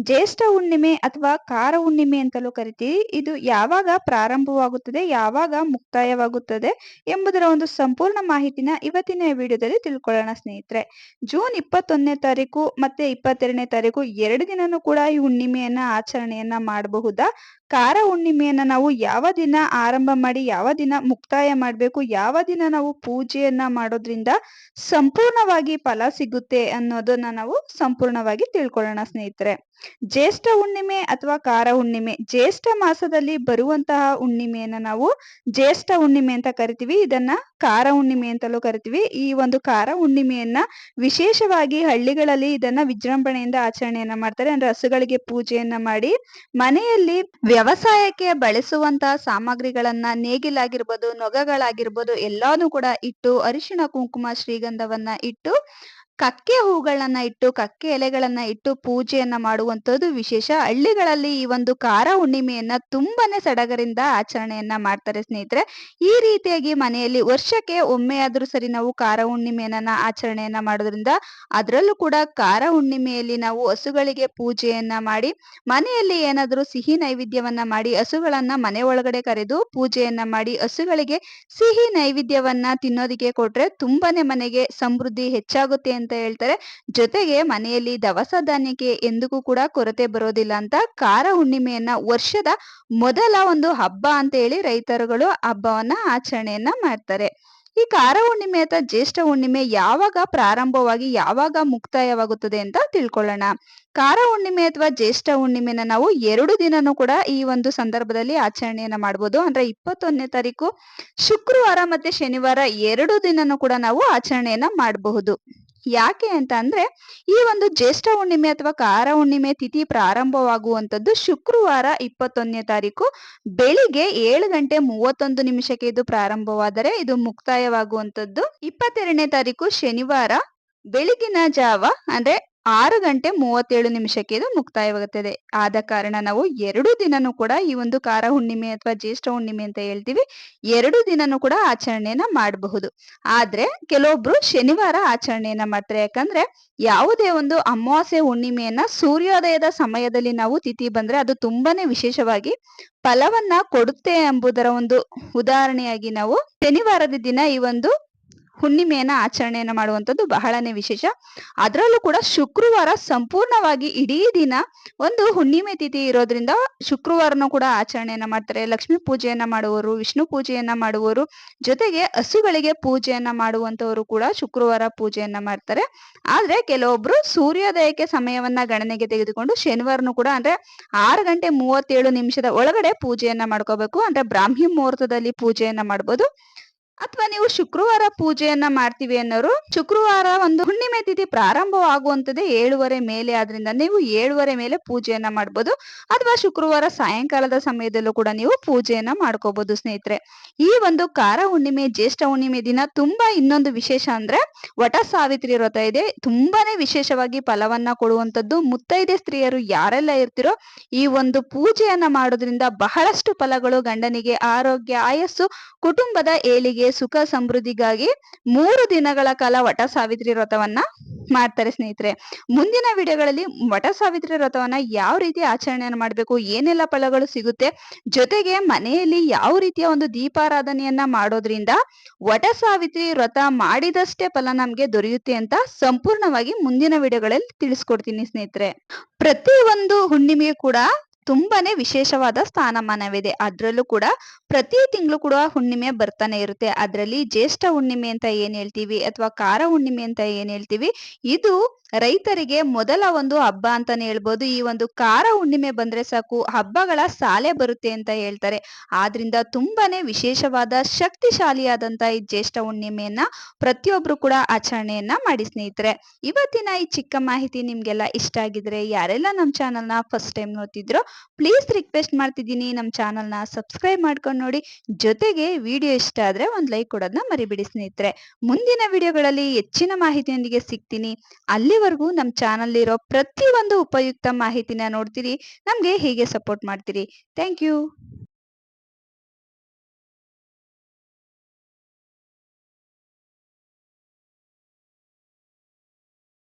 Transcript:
ಜ್ಯೇಷ್ಠ ಹುಣ್ಣಿಮೆ ಅಥವಾ ಕಾರ ಹುಣ್ಣಿಮೆ ಅಂತಲೂ ಕರಿತೀವಿ. ಇದು ಯಾವಾಗ ಪ್ರಾರಂಭವಾಗುತ್ತದೆ, ಯಾವಾಗ ಮುಕ್ತಾಯವಾಗುತ್ತದೆ ಎಂಬುದರ ಒಂದು ಸಂಪೂರ್ಣ ಮಾಹಿತಿನ ಇವತ್ತಿನ ವಿಡಿಯೋದಲ್ಲಿ ತಿಳ್ಕೊಳ್ಳೋಣ ಸ್ನೇಹಿತರೆ. ಜೂನ್ ಇಪ್ಪತ್ತೊಂದನೇ ತಾರೀಕು ಮತ್ತೆ ಇಪ್ಪತ್ತೆರಡನೇ ತಾರೀಕು ಎರಡು ದಿನನೂ ಕೂಡ ಈ ಹುಣ್ಣಿಮೆಯನ್ನ ಆಚರಣೆಯನ್ನ ಮಾಡಬಹುದಾ? ಕಾರ ಹುಣ್ಣಿಮೆಯನ್ನ ನಾವು ಯಾವ ದಿನ ಆರಂಭ ಮಾಡಿ, ಯಾವ ದಿನ ಮುಕ್ತಾಯ ಮಾಡಬೇಕು, ಯಾವ ದಿನ ನಾವು ಪೂಜೆಯನ್ನ ಮಾಡೋದ್ರಿಂದ ಸಂಪೂರ್ಣವಾಗಿ ಫಲ ಸಿಗುತ್ತೆ ಅನ್ನೋದನ್ನ ನಾವು ಸಂಪೂರ್ಣವಾಗಿ ತಿಳ್ಕೊಳ್ಳೋಣ ಸ್ನೇಹಿತರೆ. ಜ್ಯೇಷ್ಠ ಹುಣ್ಣಿಮೆ ಅಥವಾ ಕಾರ ಹುಣ್ಣಿಮೆ. ಜ್ಯೇಷ್ಠ ಮಾಸದಲ್ಲಿ ಬರುವಂತಹ ಹುಣ್ಣಿಮೆಯನ್ನ ನಾವು ಜ್ಯೇಷ್ಠ ಹುಣ್ಣಿಮೆ ಅಂತ ಕರಿತೀವಿ. ಇದನ್ನ ಕಾರ ಹುಣ್ಣಿಮೆ ಅಂತಲೂ ಕರಿತೀವಿ. ಈ ಒಂದು ಕಾರ ಹುಣ್ಣಿಮೆಯನ್ನ ವಿಶೇಷವಾಗಿ ಹಳ್ಳಿಗಳಲ್ಲಿ ಇದನ್ನ ವಿಜೃಂಭಣೆಯಿಂದ ಆಚರಣೆಯನ್ನ ಮಾಡ್ತಾರೆ. ಅಂದ್ರೆ ಹಸುಗಳಿಗೆ ಪೂಜೆಯನ್ನ ಮಾಡಿ ಮನೆಯಲ್ಲಿ ವ್ಯವಸಾಯಕ್ಕೆ ಬಳಸುವಂತಹ ಸಾಮಗ್ರಿಗಳನ್ನ ನೇಗಿಲಾಗಿರ್ಬೋದು, ನೊಗಗಳಾಗಿರ್ಬೋದು ಎಲ್ಲಾನು ಕೂಡ ಇಟ್ಟು ಅರಿಶಿಣ, ಕುಂಕುಮ, ಶ್ರೀಗಂಧವನ್ನ ಇಟ್ಟು ಕಕ್ಕೆ ಹೂಗಳನ್ನ ಇಟ್ಟು, ಕಕ್ಕೆ ಎಲೆಗಳನ್ನ ಇಟ್ಟು ಪೂಜೆಯನ್ನ ಮಾಡುವಂತದ್ದು ವಿಶೇಷ. ಹಳ್ಳಿಗಳಲ್ಲಿ ಈ ಒಂದು ಕಾರ ಹುಣ್ಣಿಮೆಯನ್ನ ತುಂಬಾನೇ ಸಡಗರಿಂದ ಆಚರಣೆಯನ್ನ ಮಾಡ್ತಾರೆ ಸ್ನೇಹಿತರೆ. ಈ ರೀತಿಯಾಗಿ ಮನೆಯಲ್ಲಿ ವರ್ಷಕ್ಕೆ ಒಮ್ಮೆ ಆದ್ರೂ ಸರಿ ನಾವು ಕಾರ ಹುಣ್ಣಿಮೆಯನ್ನ ಆಚರಣೆಯನ್ನ ಮಾಡೋದ್ರಿಂದ ಅದರಲ್ಲೂ ಕೂಡ ಕಾರ ಹುಣ್ಣಿಮೆಯಲ್ಲಿ ನಾವು ಹಸುಗಳಿಗೆ ಪೂಜೆಯನ್ನ ಮಾಡಿ, ಮನೆಯಲ್ಲಿ ಏನಾದ್ರೂ ಸಿಹಿ ನೈವೇದ್ಯವನ್ನ ಮಾಡಿ, ಹಸುಗಳನ್ನ ಮನೆ ಒಳಗಡೆ ಕರೆದು ಪೂಜೆಯನ್ನ ಮಾಡಿ, ಹಸುಗಳಿಗೆ ಸಿಹಿ ನೈವೇದ್ಯವನ್ನ ತಿನ್ನೋದಿಕ್ಕೆ ಕೊಟ್ರೆ ತುಂಬಾನೇ ಮನೆಗೆ ಸಮೃದ್ಧಿ ಹೆಚ್ಚಾಗುತ್ತೆ ಅಂತ ಹೇಳ್ತಾರೆ. ಜೊತೆಗೆ ಮನೆಯಲ್ಲಿ ದವಸ ಧಾನ್ಯಕ್ಕೆ ಎಂದಿಗೂ ಕೂಡ ಕೊರತೆ ಬರೋದಿಲ್ಲ ಅಂತ ಕಾರ ಹುಣ್ಣಿಮೆಯನ್ನ ವರ್ಷದ ಮೊದಲ ಒಂದು ಹಬ್ಬ ಅಂತ ಹೇಳಿ ರೈತರುಗಳು ಹಬ್ಬವನ್ನ ಆಚರಣೆಯನ್ನ ಮಾಡ್ತಾರೆ. ಈ ಕಾರ ಹುಣ್ಣಿಮೆ ಅಥವಾ ಜ್ಯೇಷ್ಠ ಹುಣ್ಣಿಮೆ ಯಾವಾಗ ಪ್ರಾರಂಭವಾಗಿ ಯಾವಾಗ ಮುಕ್ತಾಯವಾಗುತ್ತದೆ ಅಂತ ತಿಳ್ಕೊಳ್ಳೋಣ. ಕಾರ ಹುಣ್ಣಿಮೆ ಅಥವಾ ಜ್ಯೇಷ್ಠ ಹುಣ್ಣಿಮೆನ ನಾವು ಎರಡು ದಿನನೂ ಕೂಡ ಈ ಒಂದು ಸಂದರ್ಭದಲ್ಲಿ ಆಚರಣೆಯನ್ನ ಮಾಡಬಹುದು ಅಂದ್ರೆ ಇಪ್ಪತ್ತೊಂದನೇ ತಾರೀಕು ಶುಕ್ರವಾರ ಮತ್ತೆ ಶನಿವಾರ ಎರಡು ದಿನನೂ ಕೂಡ ನಾವು ಆಚರಣೆಯನ್ನ ಮಾಡಬಹುದು. ಯಾಕೆ ಅಂತ ಅಂದ್ರೆ ಈ ಒಂದು ಜ್ಯೇಷ್ಠ ಹುಣ್ಣಿಮೆ ಅಥವಾ ಕಾರ ಹುಣ್ಣಿಮೆ ತಿಥಿ ಪ್ರಾರಂಭವಾಗುವಂತದ್ದು ಶುಕ್ರವಾರ ಇಪ್ಪತ್ತೊಂದನೇ ತಾರೀಕು. ಬೆಳಿಗ್ಗೆ ಏಳು ಗಂಟೆ ಮೂವತ್ತೊಂದು ನಿಮಿಷಕ್ಕೆ ಇದು ಪ್ರಾರಂಭವಾದರೆ ಇದು ಮುಕ್ತಾಯವಾಗುವಂತದ್ದು ಇಪ್ಪತ್ತೆರಡನೇ ತಾರೀಕು ಶನಿವಾರ. ಬೆಳಗಿನ ಜಾವ ಅಂದ್ರೆ ಆರು ಗಂಟೆ ಮೂವತ್ತೇಳು ನಿಮಿಷಕ್ಕೆ ಇದು ಮುಕ್ತಾಯವಾಗುತ್ತದೆ. ಆದ ಕಾರಣ ನಾವು ಎರಡು ದಿನನೂ ಕೂಡ ಈ ಒಂದು ಕಾರ ಹುಣ್ಣಿಮೆ ಅಥವಾ ಜ್ಯೇಷ್ಠ ಹುಣ್ಣಿಮೆ ಅಂತ ಹೇಳ್ತೀವಿ. ಎರಡು ದಿನನೂ ಕೂಡ ಆಚರಣೆಯನ್ನ ಮಾಡಬಹುದು. ಆದ್ರೆ ಕೆಲವೊಬ್ರು ಶನಿವಾರ ಆಚರಣೆಯನ್ನ ಮಾಡ್ತಾರೆ. ಯಾಕಂದ್ರೆ ಯಾವುದೇ ಒಂದು ಅಮಾವಾಸ್ಯ ಹುಣ್ಣಿಮೆಯನ್ನ ಸೂರ್ಯೋದಯದ ಸಮಯದಲ್ಲಿ ನಾವು ತಿಥಿ ಬಂದ್ರೆ ಅದು ತುಂಬಾನೇ ವಿಶೇಷವಾಗಿ ಫಲವನ್ನ ಕೊಡುತ್ತೆ ಎಂಬುದರ ಒಂದು ಉದಾಹರಣೆಯಾಗಿ ನಾವು ಶನಿವಾರದ ದಿನ ಈ ಒಂದು ಹುಣ್ಣಿಮೆಯನ್ನ ಆಚರಣೆಯನ್ನ ಮಾಡುವಂಥದ್ದು ಬಹಳನೇ ವಿಶೇಷ. ಅದರಲ್ಲೂ ಕೂಡ ಶುಕ್ರವಾರ ಸಂಪೂರ್ಣವಾಗಿ ಇಡೀ ದಿನ ಒಂದು ಹುಣ್ಣಿಮೆ ತಿಥಿ ಇರೋದ್ರಿಂದ ಶುಕ್ರವಾರನೂ ಕೂಡ ಆಚರಣೆಯನ್ನ ಮಾಡ್ತಾರೆ. ಲಕ್ಷ್ಮೀ ಪೂಜೆಯನ್ನ ಮಾಡುವವರು, ವಿಷ್ಣು ಪೂಜೆಯನ್ನ ಮಾಡುವವರು, ಜೊತೆಗೆ ಹಸುಗಳಿಗೆ ಪೂಜೆಯನ್ನ ಮಾಡುವಂತವರು ಕೂಡ ಶುಕ್ರವಾರ ಪೂಜೆಯನ್ನ ಮಾಡ್ತಾರೆ. ಆದ್ರೆ ಕೆಲವೊಬ್ರು ಸೂರ್ಯೋದಯಕ್ಕೆ ಸಮಯವನ್ನ ಗಣನೆಗೆ ತೆಗೆದುಕೊಂಡು ಶನಿವಾರನು ಕೂಡ ಅಂದ್ರೆ ಆರು ಗಂಟೆ ಮೂವತ್ತೇಳು ನಿಮಿಷದ ಒಳಗಡೆ ಪೂಜೆಯನ್ನ ಮಾಡ್ಕೋಬೇಕು. ಅಂದ್ರೆ ಬ್ರಾಹ್ಮಿ ಮುಹೂರ್ತದಲ್ಲಿ ಪೂಜೆಯನ್ನ ಮಾಡ್ಬೋದು. ಅಥವಾ ನೀವು ಶುಕ್ರವಾರ ಪೂಜೆಯನ್ನ ಮಾಡ್ತೀವಿ ಅನ್ನೋರು, ಶುಕ್ರವಾರ ಒಂದು ಹುಣ್ಣಿಮೆ ತಿಥಿ ಪ್ರಾರಂಭವಾಗುವಂತದ್ದೇ ಏಳುವರೆ ಮೇಲೆ. ಆದ್ರಿಂದ ನೀವು ಏಳುವರೆ ಮೇಲೆ ಪೂಜೆಯನ್ನ ಮಾಡ್ಬೋದು. ಅಥವಾ ಶುಕ್ರವಾರ ಸಾಯಂಕಾಲದ ಸಮಯದಲ್ಲೂ ಕೂಡ ನೀವು ಪೂಜೆಯನ್ನ ಮಾಡ್ಕೋಬಹುದು ಸ್ನೇಹಿತರೆ. ಈ ಒಂದು ಕಾರ ಹುಣ್ಣಿಮೆ, ಜ್ಯೇಷ್ಠ ಹುಣ್ಣಿಮೆ ದಿನ ತುಂಬಾ ಇನ್ನೊಂದು ವಿಶೇಷ ಅಂದ್ರೆ ವಟ ಸಾವಿತ್ರಿ ವ್ರತ ಇದೆ. ತುಂಬಾನೇ ವಿಶೇಷವಾಗಿ ಫಲವನ್ನ ಕೊಡುವಂತದ್ದು ಮುತ್ತೈದೆ ಸ್ತ್ರೀಯರು ಯಾರೆಲ್ಲ ಇರ್ತಿರೋ ಈ ಒಂದು ಪೂಜೆಯನ್ನ ಮಾಡೋದ್ರಿಂದ ಬಹಳಷ್ಟು ಫಲಗಳು ಗಂಡನಿಗೆ ಆರೋಗ್ಯ, ಆಯಸ್ಸು, ಕುಟುಂಬದ ಏಳಿಗೆ ಸುಖ ಸಮೃದ್ಧಿಗಾಗಿ ಮೂರು ದಿನಗಳ ಕಾಲ ವಟ ಸಾವಿತ್ರಿ ವ್ರತವನ್ನ ಮಾಡ್ತಾರೆ ಸ್ನೇಹಿತರೆ. ಮುಂದಿನ ವಿಡಿಯೋಗಳಲ್ಲಿ ವಟ ಸಾವಿತ್ರಿ ವ್ರತವನ್ನ ಯಾವ ರೀತಿ ಆಚರಣೆಯನ್ನು ಮಾಡಬೇಕು, ಏನೆಲ್ಲ ಫಲಗಳು ಸಿಗುತ್ತೆ, ಜೊತೆಗೆ ಮನೆಯಲ್ಲಿ ಯಾವ ರೀತಿಯ ಒಂದು ದೀಪಾರಾಧನೆಯನ್ನ ಮಾಡೋದ್ರಿಂದ ವಟ ಸಾವಿತ್ರಿ ವ್ರತ ಮಾಡಿದಷ್ಟೇ ಫಲ ನಮ್ಗೆ ದೊರೆಯುತ್ತೆ ಅಂತ ಸಂಪೂರ್ಣವಾಗಿ ಮುಂದಿನ ವಿಡಿಯೋಗಳಲ್ಲಿ ತಿಳಿಸ್ಕೊಡ್ತೀನಿ ಸ್ನೇಹಿತರೆ. ಪ್ರತಿ ಒಂದು ಹುಣ್ಣಿಮೆಯು ಕೂಡ ತುಂಬಾನೇ ವಿಶೇಷವಾದ ಸ್ಥಾನಮಾನವಿದೆ. ಅದರಲ್ಲೂ ಕೂಡ ಪ್ರತಿ ತಿಂಗಳು ಕೂಡ ಹುಣ್ಣಿಮೆ ಬರ್ತಾನೆ ಇರುತ್ತೆ. ಅದರಲ್ಲಿ ಜ್ಯೇಷ್ಠ ಹುಣ್ಣಿಮೆ ಅಂತ ಏನ್ ಹೇಳ್ತೀವಿ ಅಥವಾ ಕಾರ ಹುಣ್ಣಿಮೆ ಅಂತ ಏನ್ ಹೇಳ್ತೀವಿ, ಇದು ರೈತರಿಗೆ ಮೊದಲ ಒಂದು ಹಬ್ಬ ಅಂತಾನೆ ಹೇಳ್ಬೋದು. ಈ ಒಂದು ಕಾರ ಹುಣ್ಣಿಮೆ ಬಂದ್ರೆ ಸಾಕು, ಹಬ್ಬಗಳ ಸಾಲೆ ಬರುತ್ತೆ ಅಂತ ಹೇಳ್ತಾರೆ. ಆದ್ರಿಂದ ತುಂಬಾನೇ ವಿಶೇಷವಾದ ಶಕ್ತಿಶಾಲಿಯಾದಂತ ಈ ಜ್ಯೇಷ್ಠ ಹುಣ್ಣಿಮೆಯನ್ನ ಪ್ರತಿಯೊಬ್ರು ಕೂಡ ಆಚರಣೆಯನ್ನ ಮಾಡಿ ಸ್ನೇಹಿತರೆ. ಇವತ್ತಿನ ಈ ಚಿಕ್ಕ ಮಾಹಿತಿ ನಿಮ್ಗೆಲ್ಲ ಇಷ್ಟ ಆಗಿದ್ರೆ, ಯಾರೆಲ್ಲ ನಮ್ಮ ಚಾನೆಲ್ನ ಫಸ್ಟ್ ಟೈಮ್ ನೋಡ್ತಿದ್ರೋ ಪ್ಲೀಸ್ ರಿಕ್ವೆಸ್ಟ್ ಮಾಡ್ತಿದ್ದೀನಿ ನಮ್ಮ ಚಾನಲ್ನ ಸಬ್ಸ್ಕ್ರೈಬ್ ಮಾಡ್ಕೊಂಡು ನೋಡಿ. ಜೊತೆಗೆ ವಿಡಿಯೋ ಇಷ್ಟ ಆದ್ರೆ ಒಂದು ಲೈಕ್ ಕೊಡೋದನ್ನ ಮರಿಬಿಡಿ ಸ್ನೇಹಿತರೆ. ಮುಂದಿನ ವಿಡಿಯೋಗಳಲ್ಲಿ ಹೆಚ್ಚಿನ ಮಾಹಿತಿಯೊಂದಿಗೆ ಸಿಗ್ತೀನಿ. ಅಲ್ಲಿವರೆಗೂ ನಮ್ಮ ಚಾನಲ್ಲಿರೋ ಪ್ರತಿಯೊಂದು ಉಪಯುಕ್ತ ಮಾಹಿತಿನ ನೋಡ್ತೀರಿ. ನಮಗೆ ಹೀಗೆ ಸಪೋರ್ಟ್ ಮಾಡ್ತೀರಿ? Thank you.